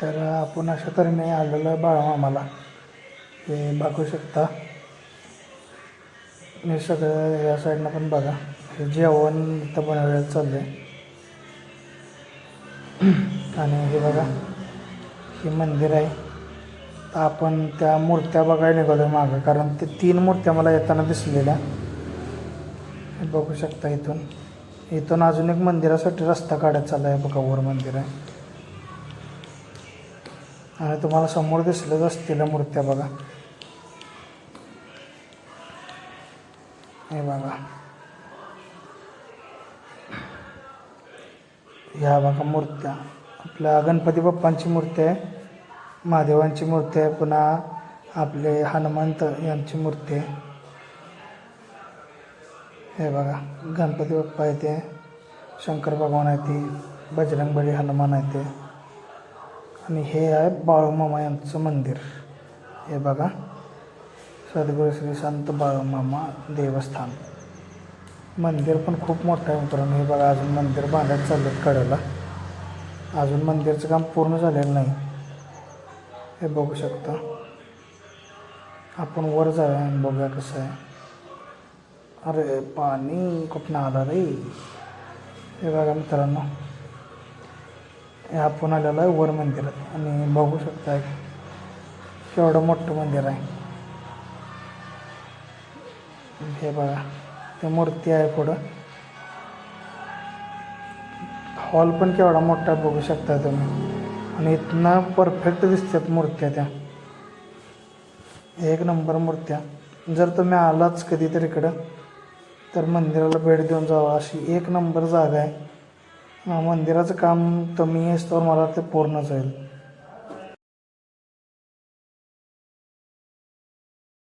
तर आपण अशा तऱ्हेने आलेलो आहे बाळमामाला हे बघू शकता. हे सगळं या साईडनं पण बघा. हे जेवण इथं बनवायला चाललं आहे आणि हे बघा हे मंदिर आहे. तर आपण त्या मूर्त्या बघायला निघालो आहे मागं कारण ते तीन मूर्त्या मला येताना दिसलेल्या. हे बघू शकता इथून. इथून अजून एक मंदिरासाठी रस्ता काढत चालला आहे बघा वर मंदिर आहे. आणि तुम्हाला समोर दिसलंच असतील मूर्त्या बघा. हे बघा. ह्या बघा मूर्त्या. आपल्या गणपती बाप्पांची मूर्ती आहे. महादेवांची मूर्ती आहे. पुन्हा आपले हनुमंत यांची मूर्ती आहे. हे बघा. गणपती बाप्पा येते शंकर भगवान आहे ती. बजरंगबली हनुमान आहे ते. आणि हे आहे बाळूमामा यांचं मंदिर. हे बघा. सद्गुरू श्री संत बाळूमामा देवस्थान. मंदिर पण खूप मोठं आहे मित्रांनो. हे बघा अजून मंदिर बांधायला चाललं कडेला. अजून मंदिरचं काम पूर्ण झालेलं नाही. हे बघू शकता. आपण वर जाऊया आणि बघूया कसं आहे. अरे पाणी कुठनं आला रे. हे बघा मित्रांनो. आपण आलेला आहे वर मंदिरात आणि बघू शकता केवढं मोठं मंदिर आहे. हे बघा ते मूर्ती आहे पुढं. हॉल पण केवढा मोठा बघू शकता तुम्ही. आणि इथनं परफेक्ट दिसतात मूर्त्या त्या. एक नंबर मूर्त्या. जर तुम्ही आलाच कधीतरी इकडं तर मंदिराला भेट देऊन जावा. अशी एक नंबर जागा आहे. मंदिराचं काम तुम्ही येस तर मला ते पूर्णच होईल.